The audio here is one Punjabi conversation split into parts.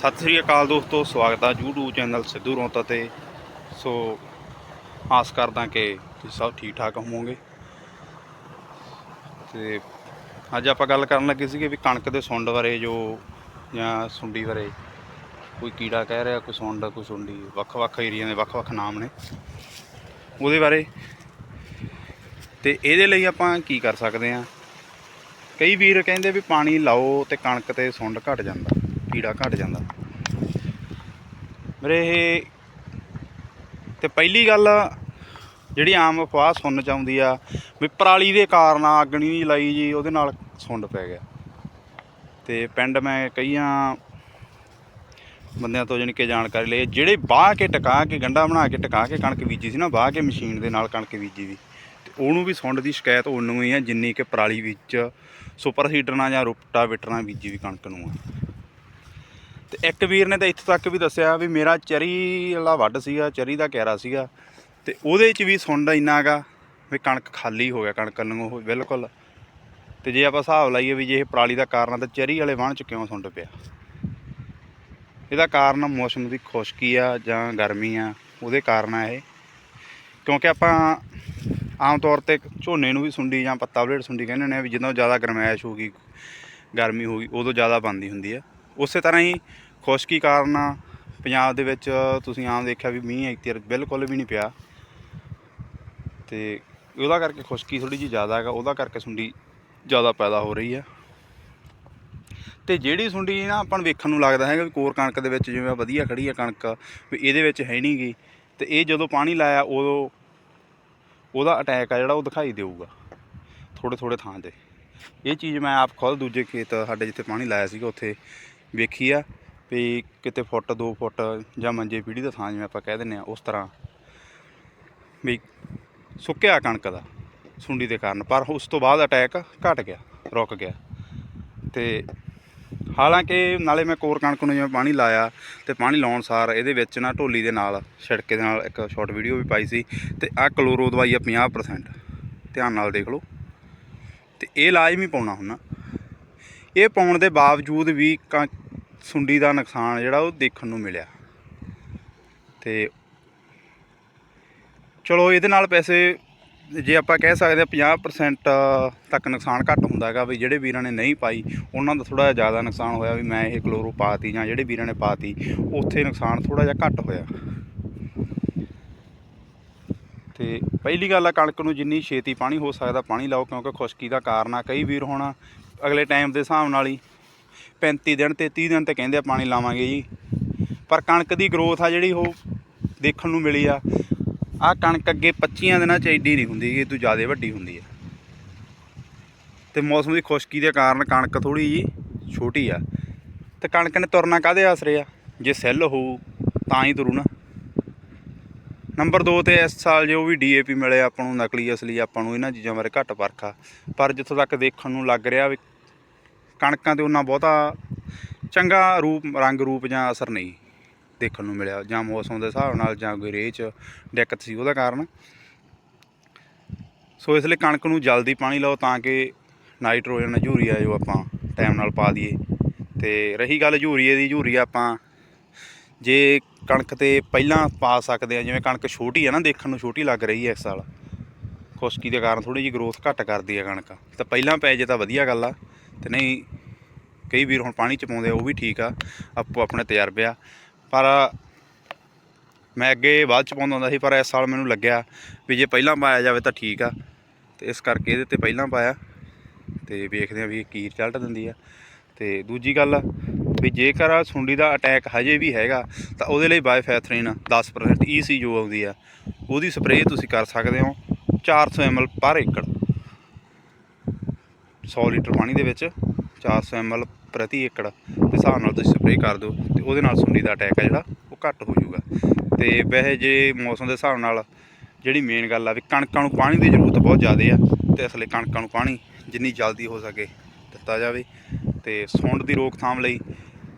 ਸਤਿ ਸ੍ਰੀ ਅਕਾਲ ਦੋਸਤੋ, ਸਵਾਗਤ ਆ YouTube ਚੈਨਲ ਸਿੱਧੂ ਰੌਂਤਾ ਤੇ। ਸੋ ਆਸ ਕਰਦਾ ਕਿ ਤੁਸੀਂ ਸਭ ਠੀਕ ਠਾਕ ਹੋਵੋਗੇ। ਤੇ ਅੱਜ ਆਪਾਂ ਗੱਲ ਕਰਨ ਲੱਗੇ ਸੀਗੇ ਵੀ ਕਣਕ ਦੇ ਸੁੰਡ ਬਾਰੇ ਜੋ ਜਾਂ ਸੁੰਡੀ ਬਾਰੇ। ਕੋਈ ਕੀੜਾ ਕਹਿ ਰਿਹਾ, ਕੋਈ ਸੁੰਡ, ਕੋਈ ਸੁੰਡੀ, ਵੱਖ-ਵੱਖ ਏਰੀਆ ਦੇ ਵੱਖ-ਵੱਖ ਨਾਮ ਨੇ। ਉਹਦੇ ਬਾਰੇ। ਤੇ ਇਹਦੇ ਲਈ ਆਪਾਂ ਕੀ ਕਰ ਸਕਦੇ ਆ? ਕਈ ਵੀਰ ਕਹਿੰਦੇ ਵੀ ਪਾਣੀ ਲਾਓ ਤੇ ਕਣਕ ਤੇ ਸੁੰਡ ਘਟ ਜਾਂਦਾ। ਕੀੜਾ ਘਟ ਜਾਂਦਾ। ਮੇਰੇ ਇਹ ਤੇ ਪਹਿਲੀ ਗੱਲ ਜਿਹੜੀ ਆਮ ਅਫਵਾਹ ਸੁਣਨ ਚ ਆਉਂਦੀ ਆ, ਵੀ ਪਰਾਲੀ ਦੇ ਕਾਰਨ ਅੱਗ ਨਹੀਂ ਲਾਈ ਜੀ, ਉਹਦੇ ਨਾਲ ਸੁੰਡ ਪੈ ਗਿਆ। ਤੇ ਪਿੰਡ ਮੈਂ ਕਈਆਂ ਬੰਦਿਆਂ ਤੋਂ ਜਾਣੀ ਕਿ ਜਾਣਕਾਰੀ ਲਈ, ਜਿਹੜੇ ਬਾਹ ਕੇ ਟਕਾ ਕੇ ਗੰਡਾ ਬਣਾ ਕੇ ਟਕਾ ਕੇ ਕਣਕ ਬੀਜੀ ਸੀ ਨਾ ਬਾਹ ਕੇ ਮਸ਼ੀਨ ਦੇ ਨਾਲ ਕਣਕ ਬੀਜੀ ਦੀ ਤੇ ਉਹਨੂੰ ਵੀ ਸੁੰਡ ਦੀ ਸ਼ਿਕਾਇਤ ਉਹਨੂੰ ਹੀ ਆ, ਜਿੰਨੀ ਕਿ ਪਰਾਲੀ ਵਿੱਚ ਸੁਪਰ ਸੀਡਰ ਨਾਲ ਜਾਂ ਰੋਟਾਵੇਟਰ ਨਾਲ ਬੀਜੀ ਵੀ ਕਣਕ ਨੂੰ ਆ। ਤੇ ਇੱਕ ਵੀਰ ਨੇ ਤਾਂ ਇੱਥੇ ਤੱਕ ਵੀ ਦੱਸਿਆ ਵੀ ਮੇਰਾ ਚਰੀ ਵਾਲਾ ਵੱਢ ਸੀਗਾ, ਚਰੀ ਦਾ ਕਹਿਰਾ ਸੀਗਾ ਤੇ ਉਹਦੇ 'ਚ ਵੀ ਸੁੰਡ ਇੰਨਾ ਗਾ ਵੀ ਕਣਕ ਖਾਲੀ ਹੋ ਗਿਆ, ਕਣਕ ਨੂੰ ਉਹ ਬਿਲਕੁਲ। ਤੇ ਜੇ ਆਪਾਂ ਹਿਸਾਬ ਲਾਈਏ ਵੀ ਜੇ ਇਹ ਪਰਾਲੀ ਦਾ ਕਾਰਨ ਆ ਤਾਂ ਚਰੀ ਵਾਲੇ ਵਾਹਣ 'ਚ ਕਿਉਂ ਸੁੰਡ ਪਿਆ? ਇਹਦਾ ਕਾਰਨ ਮੌਸਮ ਦੀ ਖੁਸ਼ਕੀ ਆ ਜਾਂ ਗਰਮੀ ਆ, ਉਹਦੇ ਕਾਰਨ ਆ ਇਹ। ਕਿਉਂਕਿ ਆਪਾਂ ਆਮ ਤੌਰ ਤੇ ਝੋਨੇ ਨੂੰ ਵੀ ਸੁੰਡੀ ਜਾਂ ਪੱਤਾ ਬਲੇਡ ਸੁੰਡੀ ਕਹਿੰਦੇ ਨੇ ਵੀ ਜਦੋਂ ਜ਼ਿਆਦਾ ਗਰਮੈਸ਼ ਹੋ ਗਈ, ਗਰਮੀ ਹੋ ਗਈ, ਉਦੋਂ ਜ਼ਿਆਦਾ ਬਣਦੀ ਹੁੰਦੀ ਆ। ਉਸੇ ਤਰ੍ਹਾਂ ਹੀ ਖੁਸ਼ਕੀ ਕਾਰਨ ਪੰਜਾਬ ਦੇ ਵਿੱਚ ਤੁਸੀਂ ਆਮ ਦੇਖਿਆ ਵੀ ਮੀਂਹ ਇੱਥੇ ਬਿਲਕੁਲ ਵੀ ਨਹੀਂ ਪਿਆ। ਤੇ ਉਹਦਾ ਕਰਕੇ ਖੁਸ਼ਕੀ ਥੋੜੀ ਜਿਹੀ ਜ਼ਿਆਦਾ ਹੈਗਾ, ਉਹਦਾ ਕਰਕੇ ਸੁੰਡੀ ਜ਼ਿਆਦਾ ਪੈਦਾ ਹੋ ਰਹੀ ਆ ਤੇ ਜਿਹੜੀ ਸੁੰਡੀ ਨਾ ਆਪਾਂ ਨੂੰ ਵੇਖਣ ਨੂੰ ਲੱਗਦਾ ਹੈਗਾ ਵੀ ਕੋਰ ਕਣਕ ਦੇ ਵਿੱਚ ਜਿਵੇਂ ਵਧੀਆ ਖੜੀ ਆ ਕਣਕ, ਵੀ ਇਹਦੇ ਵਿੱਚ ਹੈ ਨਹੀਂ ਗੀ, ਤੇ ਇਹ ਜਦੋਂ ਪਾਣੀ ਲਾਇਆ ਉਦੋਂ ਉਹਦਾ ਅਟੈਕ ਆ ਜਿਹੜਾ ਉਹ ਦਿਖਾਈ ਦੇਊਗਾ ਥੋੜੇ ਥੋੜੇ ਥਾਂ ਤੇ। ਇਹ ਚੀਜ਼ ਮੈਂ ਆਪ ਖੁਦ ਦੂਜੇ ਖੇਤ ਸਾਡੇ ਜਿੱਥੇ ਪਾਣੀ ਲਾਇਆ ਸੀਗਾ, ਉੱਥੇ ਵੇਖੀ ਆ ਵੀ ਕਿਤੇ ਫੁੱਟ 2 ਫੁੱਟ ਜਾਂ ਮੰਜੇ ਪੀੜੀ ਦਾ ਥਾਂ ਜਿਵੇਂ ਆਪਾਂ ਕਹਿ ਦਿੰਦੇ ਆ, ਉਸ ਤਰ੍ਹਾਂ ਵੀ ਸੁੱਕਿਆ ਕਣਕ ਦਾ ਸੁੰਡੀ ਦੇ ਕਾਰਨ। ਪਰ ਉਸ ਤੋਂ ਬਾਅਦ ਅਟੈਕ ਘਟ ਗਿਆ, ਰੁਕ ਗਿਆ। ਤੇ ਹਾਲਾਂਕਿ ਨਾਲੇ ਮੈਂ ਕੋਰ ਕਣਕ ਨੂੰ ਜਿਵੇਂ ਪਾਣੀ ਲਾਇਆ ਤੇ ਪਾਣੀ ਲਾਉਣ ਸਾਰ ਇਹਦੇ ਵਿੱਚ ਨਾ ਢੋਲੀ ਦੇ ਨਾਲ, ਛਿੜਕੇ ਦੇ ਨਾਲ ਇੱਕ ਸ਼ਾਰਟ ਵੀਡੀਓ ਵੀ ਪਾਈ ਸੀ ਤੇ ਆ ਕਲੋਰੋ ਦਵਾਈ ਆ 50% ਧਿਆਨ ਨਾਲ ਦੇਖ ਲਓ। ਤੇ ਇਹ ਲਾਜ਼ਮੀ ਪਾਉਣਾ ਹੁੰਦਾ। ਇਹ ਪਾਉਣ ਦੇ ਬਾਵਜੂਦ ਵੀ ਕ- ਸੁੰਡੀ ਦਾ ਨੁਕਸਾਨ ਜਿਹੜਾ ਉਹ ਦੇਖਣ ਨੂੰ ਮਿਲਿਆ। ਤੇ ਚਲੋ ਇਹਦੇ ਨਾਲ ਪੈਸੇ ਜੇ ਆਪਾਂ ਕਹਿ ਸਕਦੇ ਆ 50% ਤੱਕ ਨੁਕਸਾਨ ਘੱਟ ਹੁੰਦਾ ਹੈਗਾ ਵੀ ਜਿਹੜੇ ਵੀਰਾਂ ਨੇ ਨਹੀਂ ਪਾਈ, ਉਹਨਾਂ ਦਾ ਥੋੜਾ ਜਿਹਾ ਜ਼ਿਆਦਾ ਨੁਕਸਾਨ ਹੋਇਆ ਵੀ ਮੈਂ ਇਹ ਕਲੋਰੋ ਪਾਤੀ ਜਾਂ ਜਿਹੜੇ ਵੀਰਾਂ ਨੇ ਪਾਤੀ ਉੱਥੇ ਨੁਕਸਾਨ ਥੋੜਾ ਜਿਹਾ ਘੱਟ ਹੋਇਆ। ਤੇ ਪਹਿਲੀ ਗੱਲ ਆ ਕਣਕ ਨੂੰ ਜਿੰਨੀ ਛੇਤੀ ਪਾਣੀ ਹੋ ਸਕਦਾ, ਪਾਣੀ ਲਾਓ ਕਿਉਂਕਿ ਖੁਸ਼ਕੀ ਦਾ ਕਾਰਨ ਆ, ਕਈ ਵੀਰ ਹੁਣ ਅਗਲੇ ਟਾਈਮ ਦੇ ਹਿਸਾਬ ਨਾਲ ਹੀ 35 ਦਿਨ ਤੇ 30 ਦਿਨ ਤੇ ਕਹਿੰਦੇ ਆ ਪਾਣੀ ਲਾਵਾਂਗੇ ਜੀ। ਪਰ ਕਣਕ ਦੀ ਗਰੋਥ ਆ ਜਿਹੜੀ ਉਹ ਦੇਖਣ ਨੂੰ ਮਿਲੀ ਆ। ਆ ਕਣਕ ਅੱਗੇ 25 ਦਿਨਾਂ ਚ ਐਡੀ ਨਹੀਂ ਹੁੰਦੀ ਇਹ ਤੋਂ ਜ਼ਿਆਦਾ ਵੱਡੀ ਹੁੰਦੀ ਆ। ਤੇ ਮੌਸਮ ਦੀ ਖੁਸ਼ਕੀ ਦੇ ਕਾਰਨ ਕਣਕ ਥੋੜੀ ਜੀ ਛੋਟੀ ਆ। ਤੇ ਕਣਕ ਨੇ ਤੁਰਨਾ ਕਾਦੇ ਆਸਰੇ ਆ? ਜੇ ਸੈੱਲ ਹੋਊ, ਤਾਂ ਹੀ ਤੁਰੂ ਨਾ ਨੰਬਰ 2 ਤੇ ਇਸ ਸਾਲ ਜੋ ਵੀ ਡੀਏਪੀ ਮਿਲੇ ਆਪਾਂ ਨੂੰ, ਨਕਲੀ ਅਸਲੀ ਆਪਾਂ ਨੂੰ ਇਹਨਾਂ ਚੀਜ਼ਾਂ ਬਾਰੇ ਘੱਟ ਪਰਖਾ। ਪਰ ਜਿੱਥੋਂ ਤੱਕ ਦੇਖਣ ਨੂੰ ਲੱਗ ਰਿਹਾ ਵੀ ਕਣਕਾਂ ਤੇ ਉਹਨਾਂ ਬਹੁਤਾ ਚੰਗਾ ਰੂਪ, ਰੰਗ ਰੂਪ ਜਾਂ ਅਸਰ ਨਹੀਂ ਦੇਖਣ ਨੂੰ ਮਿਲਿਆ। ਜਾਂ ਮੌਸਮ ਦੇ ਹਿਸਾਬ ਨਾਲ ਜਾਂ ਕੋਈ ਰੇਹ 'ਚ ਦਿੱਕਤ ਸੀ ਉਹਦਾ ਕਾਰਨ। ਸੋ ਇਸ ਲਈ ਕਣਕ ਨੂੰ ਜਲਦੀ ਪਾਣੀ ਲਾਓ ਤਾਂ ਕਿ ਨਾਈਟ੍ਰੋਜਨ, ਯੂਰੀਆ ਜੋ ਆਪਾਂ ਟਾਈਮ ਨਾਲ ਪਾ ਦਈਏ ਤੇ ਰਹੀ ਗੱਲ ਯੂਰੀਏ ਦੀ, ਯੂਰੀਆ ਆਪਾਂ ਜੇ ਕਣਕ ਤੇ ਪਹਿਲਾਂ ਪਾ ਸਕਦੇ ਆ ਜਿਵੇਂ ਕਣਕ ਛੋਟੀ ਆ ਨਾ, ਦੇਖਣ ਨੂੰ ਛੋਟੀ ਲੱਗ ਰਹੀ ਹੈ ਇਸ ਸਾਲ। ਖੁਸ਼ਕੀ ਦੇ ਕਾਰਨ ਥੋੜੀ ਜਿਹੀ ਗਰੋਥ ਘੱਟ ਕਰਦੀ ਹੈ ਕਣਕ। ਤਾਂ ਪਹਿਲਾਂ ਪੈ ਜੇ ਤਾਂ ਵਧੀਆ ਗੱਲ ਆ। ਤੇ ਨਹੀਂ, ਕਈ ਵੀਰ ਹੁਣ ਪਾਣੀ ਚ ਪਾਉਂਦੇ ਆ, ਉਹ ਵੀ ਠੀਕ ਆ, ਆਪੋ ਆਪਣੇ ਤਜਰਬੇ ਆ। ਪਰ ਮੈਂ ਅੱਗੇ ਬਾਅਦ ਚ ਪਾਉਂਦਾ ਹੁੰਦਾ ਸੀ, ਪਰ ਇਸ ਸਾਲ ਮੈਨੂੰ ਲੱਗਿਆ ਵੀ ਜੇ ਪਹਿਲਾਂ ਪਾਇਆ ਜਾਵੇ ਤਾਂ ਠੀਕ ਆ। ਤੇ ਇਸ ਕਰਕੇ ਇਹਦੇ ਤੇ ਪਹਿਲਾਂ ਪਾਇਆ, ਤੇ ਵੇਖਦੇ ਆ ਵੀ ਇਹ ਕੀ ਰਿਜ਼ਲਟ ਦਿੰਦੀ ਆ। ਤੇ ਦੂਜੀ ਗੱਲ ਵੀ ਜੇਕਰ ਸੁੰਡੀ ਦਾ ਅਟੈਕ ਹਜੇ ਵੀ ਹੈਗਾ, ਤਾਂ ਉਹਦੇ ਲਈ ਬਾਇਫੈਥਰੀਨ 10% ਈਸੀ ਜੋ ਆਉਂਦੀ ਆ। ਉਹਦੀ ਸਪਰੇਅ ਤੁਸੀਂ ਕਰ ਸਕਦੇ ਹੋ 400 ml ਪਰ ਏਕੜ। 100 ਲੀਟਰ ਪਾਣੀ ਦੇ ਵਿੱਚ 400 ml ਪ੍ਰਤੀ ਏਕੜ ਦੇ ਹਿਸਾਬ ਨਾਲ ਤੁਸੀਂ ਸਪਰੇਅ ਕਰ ਦਿਓ ਤੇ ਉਹਦੇ ਨਾਲ ਸੁੰਡੀ ਦਾ ਅਟੈਕ ਹੈ ਜਿਹੜਾ, ਉਹ ਘੱਟ ਹੋ ਜਾਊਗਾ। ਤੇ ਵੈਸੇ ਜੇ ਮੌਸਮ ਦੇ ਹਿਸਾਬ ਨਾਲ ਜਿਹੜੀ ਮੇਨ ਗੱਲ ਆ ਵੀ ਕਣਕਾਂ ਨੂੰ ਪਾਣੀ ਦੀ ਜ਼ਰੂਰਤ ਬਹੁਤ ਜ਼ਿਆਦਾ ਆ, ਤੇ ਇਸ ਲਈ ਕਣਕਾਂ ਨੂੰ ਪਾਣੀ ਜਿੰਨੀ ਜਲਦੀ ਹੋ ਸਕੇ ਦਿੱਤਾ ਜਾਵੇ ਤੇ ਸੁੰਡ ਦੀ ਰੋਕਥਾਮ ਲਈ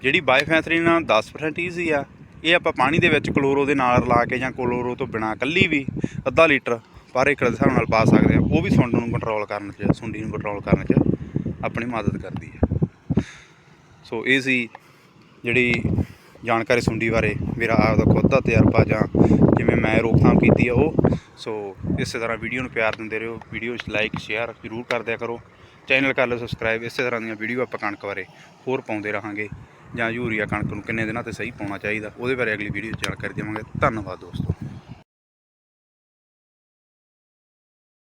ਜਿਹੜੀ ਬਾਇਫੈਂਥਰੀਨ 10% ਈਜ਼ੀ ਆ। ਇਹ ਆਪਾਂ ਪਾਣੀ ਦੇ ਵਿੱਚ ਕਲੋਰੋ ਦੇ ਨਾਲ ਰਲਾ ਕੇ ਜਾਂ ਕਲੋਰੋ ਤੋਂ ਬਿਨਾ ਕੱਲੀ ਵੀ ਅੱਧਾ ਲੀਟਰ ਪਰ ਏਕੜ ਦੇ ਹਿਸਾਬ ਨਾਲ ਪਾ ਸਕਦੇ ਆ। ਉਹ ਵੀ ਸੁੰਡ ਨੂੰ ਕੰਟਰੋਲ ਕਰਨ 'ਚ ਸੁੰਡੀ ਨੂੰ ਕੰਟਰੋਲ ਕਰਨ 'ਚ ਆਪਣੀ ਮਦਦ ਕਰਦੀ ਹੈ ਸੋ ਇਹ ਸੀ ਜਿਹੜੀ ਜਾਣਕਾਰੀ ਸੁੰਡੀ ਬਾਰੇ ਮੇਰਾ ਆਪਦਾ ਖੁਦ ਦਾ ਤਜਰਬਾ ਜਾਂ ਜਿਵੇਂ ਮੈਂ ਰੋਕਥਾਮ ਕੀਤੀ ਆ ਉਹ। ਸੋ ਇਸੇ ਤਰ੍ਹਾਂ ਵੀਡੀਓ ਨੂੰ ਪਿਆਰ ਦਿੰਦੇ ਰਹੋ। ਵੀਡੀਓ ਲਾਈਕ ਸ਼ੇਅਰ ਜ਼ਰੂਰ ਕਰ ਦਿਆ ਕਰੋ। ਚੈਨਲ ਕਰ ਲਓ ਸਬਸਕ੍ਰਾਈਬ ਇਸੇ ਤਰ੍ਹਾਂ ਦੀਆਂ ਵੀਡੀਓ ਆਪਾਂ ਕਣਕ ਬਾਰੇ ਹੋਰ ਪਾਉਂਦੇ ਰਹਾਂਗੇ। ਜਾਂ ਯੂਰੀਆ ਕਣਕ ਨੂੰ ਕਿੰਨੇ ਦਿਨਾਂ ਤੇ ਸਹੀ ਪਾਉਣਾ ਚਾਹੀਦਾ, ਉਹਦੇ ਬਾਰੇ ਅਗਲੀ ਵੀਡੀਓ 'ਚ ਜਾਣਕਾਰੀ ਦੇਵਾਂਗੇ। ਧੰਨਵਾਦ ਦੋਸਤੋ।